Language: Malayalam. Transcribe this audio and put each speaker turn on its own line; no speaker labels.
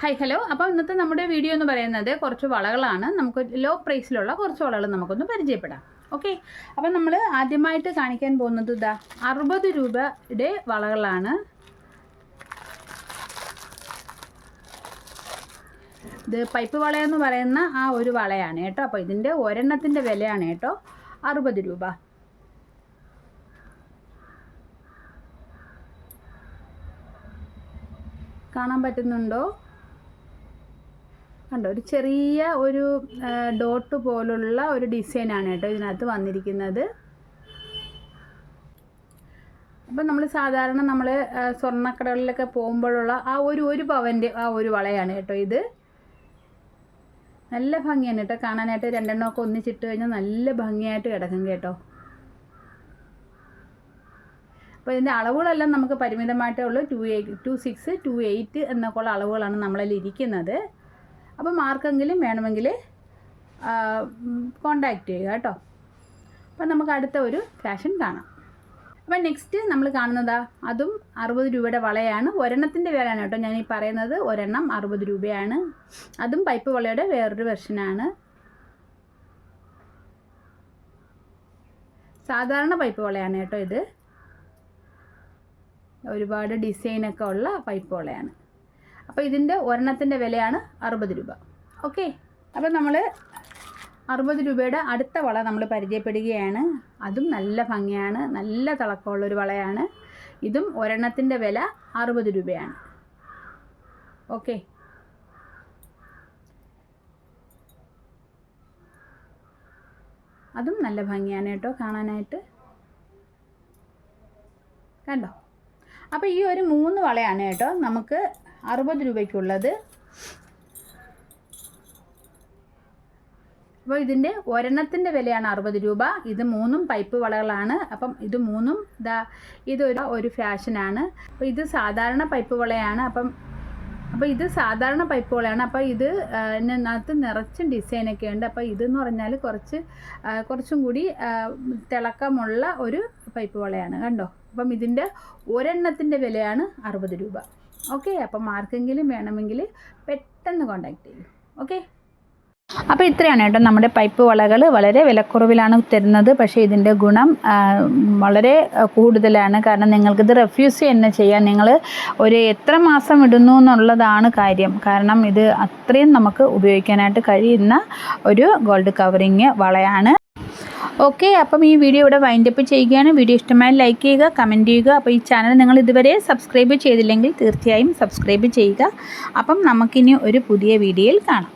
ഹായ് ഹലോ അപ്പോൾ ഇന്നത്തെ നമ്മുടെ വീഡിയോ എന്ന് പറയുന്നത് കുറച്ച് വളകളാണ്. നമുക്ക് ലോ പ്രൈസിലുള്ള കുറച്ച് വളകൾ നമുക്കൊന്ന് പരിചയപ്പെടാം. ഓക്കെ അപ്പം നമ്മൾ ആദ്യമായിട്ട് കാണിക്കാൻ പോകുന്നത് ഇതാ അറുപത് രൂപയുടെ വളകളാണ്. ഇത് പൈപ്പ് വളയെന്ന് പറയുന്ന ആ ഒരു വളയാണ് കേട്ടോ. അപ്പോൾ ഇതിന്റെ ഒരെണ്ണത്തിന്റെ വിലയാണ് കേട്ടോ. അറുപത് രൂപ. കാണാൻ പറ്റുന്നുണ്ടോ? കണ്ടോ ഒരു ചെറിയ ഒരു ഡോട്ട് പോലുള്ള ഒരു ഡിസൈനാണ് കേട്ടോ ഇതിനകത്ത് വന്നിരിക്കുന്നത്. അപ്പം നമ്മൾ സാധാരണ നമ്മൾ സ്വർണക്കടകളിലൊക്കെ പോകുമ്പോഴുള്ള ആ ഒരു ഒരു പവന്റെ ആ ഒരു വളയാണ് കേട്ടോ ഇത്. നല്ല ഭംഗിയാണ് കേട്ടോ കാണാനായിട്ട്. രണ്ടെണ്ണമൊക്കെ ഒന്നിച്ചിട്ട് കഴിഞ്ഞാൽ നല്ല ഭംഗിയായിട്ട് കിടക്കും കേട്ടോ. അപ്പോൾ ഇതിന്റെ അളവുകളെല്ലാം നമുക്ക് പരിമിതമായിട്ടേ ഉള്ളൂ. Two eight two six two eight എന്നൊക്കെയുള്ള അളവുകളാണ് നമ്മളതിൽ ഇരിക്കുന്നത്. അപ്പം ആർക്കെങ്കിലും വേണമെങ്കിൽ കോണ്ടാക്റ്റ് ചെയ്യുക കേട്ടോ. അപ്പം നമുക്ക് അടുത്ത ഒരു ഫാഷൻ കാണാം. അപ്പം നെക്സ്റ്റ് നമ്മൾ കാണുന്നതാ അതും അറുപത് രൂപയുടെ വളയാണ്. ഒരെണ്ണത്തിന്റെ വിലയാണ് കേട്ടോ ഞാൻ ഈ പറയുന്നത്. ഒരെണ്ണം അറുപത് രൂപയാണ്. അതും പൈപ്പ് വളയുടെ വേറൊരു വെർഷനാണ് സാധാരണ പൈപ്പ് വളയാണ് കേട്ടോ ഇത്. ഒരുപാട് ഡിസൈനൊക്കെ ഉള്ള പൈപ്പ് വളയാണ്. അപ്പോൾ ഇതിന്റെ ഒരെണ്ണത്തിന്റെ വിലയാണ് അറുപത് രൂപ. ഓക്കെ? അപ്പോൾ നമ്മൾ അറുപത് രൂപയുടെ അടുത്ത വള നമ്മൾ പരിചയപ്പെടുകയാണ്. അതും നല്ല ഭംഗിയാണ് നല്ല തിളക്കമുള്ളൊരു വളയാണ്. ഇതും ഒരെണ്ണത്തിന്റെ വില അറുപത് രൂപയാണ്. ഓക്കെ? അതും നല്ല ഭംഗിയാണ് കേട്ടോ കാണാനായിട്ട്. കണ്ടോ? അപ്പോൾ ഈ ഒരു മൂന്ന് വളയാണ് കേട്ടോ നമുക്ക് അറുപത് രൂപയ്ക്കുള്ളത്. അപ്പോൾ ഇതിന്റെ ഒരെണ്ണത്തിന്റെ വിലയാണ് അറുപത് രൂപ. ഇത് മൂന്നും പൈപ്പ് വളകളാണ്. അപ്പം ഇത് മൂന്നും ഇതാ ഇതൊരു ഒരു ഫാഷനാണ്. അപ്പോൾ ഇത് സാധാരണ പൈപ്പ് വളയാണ്. അപ്പം അപ്പോൾ ഇത് സാധാരണ പൈപ്പ് വളയാണ്. അപ്പോൾ ഇത് ഇതിനകത്ത് നിറച്ചും ഡിസൈനൊക്കെ ഉണ്ട്. അപ്പോൾ ഇതെന്ന് പറഞ്ഞാൽ കുറച്ച് കുറച്ചും കൂടി തിളക്കമുള്ള ഒരു പൈപ്പ് വളയാണ്. കണ്ടോ? അപ്പം ഇതിന്റെ ഒരെണ്ണത്തിന്റെ വിലയാണ് അറുപത് രൂപ. ഓക്കെ അപ്പം ആർക്കെങ്കിലും വേണമെങ്കിൽ പെട്ടെന്ന് കോണ്ടാക്ട് ചെയ്യും. ഓക്കെ അപ്പോൾ ഇത്രയാണ് കേട്ടോ നമ്മുടെ പൈപ്പ് വളകൾ വളരെ വിലക്കുറവിലാണ് തരുന്നത്. പക്ഷേ ഇതിന്റെ ഗുണം വളരെ കൂടുതലാണ്. കാരണം നിങ്ങൾക്കിത് റെഫ്യൂസ് തന്നെ ചെയ്യാം നിങ്ങൾ ഒരു എത്ര മാസം ഇടുന്നു എന്നുള്ളതാണ് കാര്യം. കാരണം ഇത് അത്രയും നമുക്ക് ഉപയോഗിക്കാനായിട്ട് കഴിയുന്ന ഒരു ഗോൾഡ് കവറിങ് വളയാണ്. ഓക്കെ അപ്പം ഈ വീഡിയോ ഇവിടെ വൈൻഡപ്പ് ചെയ്യുകയാണ്. വീഡിയോ ഇഷ്ടമായി ലൈക്ക് ചെയ്യുക കമന്റ് ചെയ്യുക. അപ്പോൾ ഈ ചാനൽ നിങ്ങൾ ഇതുവരെ സബ്സ്ക്രൈബ് ചെയ്തില്ലെങ്കിൽ തീർച്ചയായും സബ്സ്ക്രൈബ് ചെയ്യുക. അപ്പം നമുക്കിനി ഒരു പുതിയ വീഡിയോയിൽ കാണാം.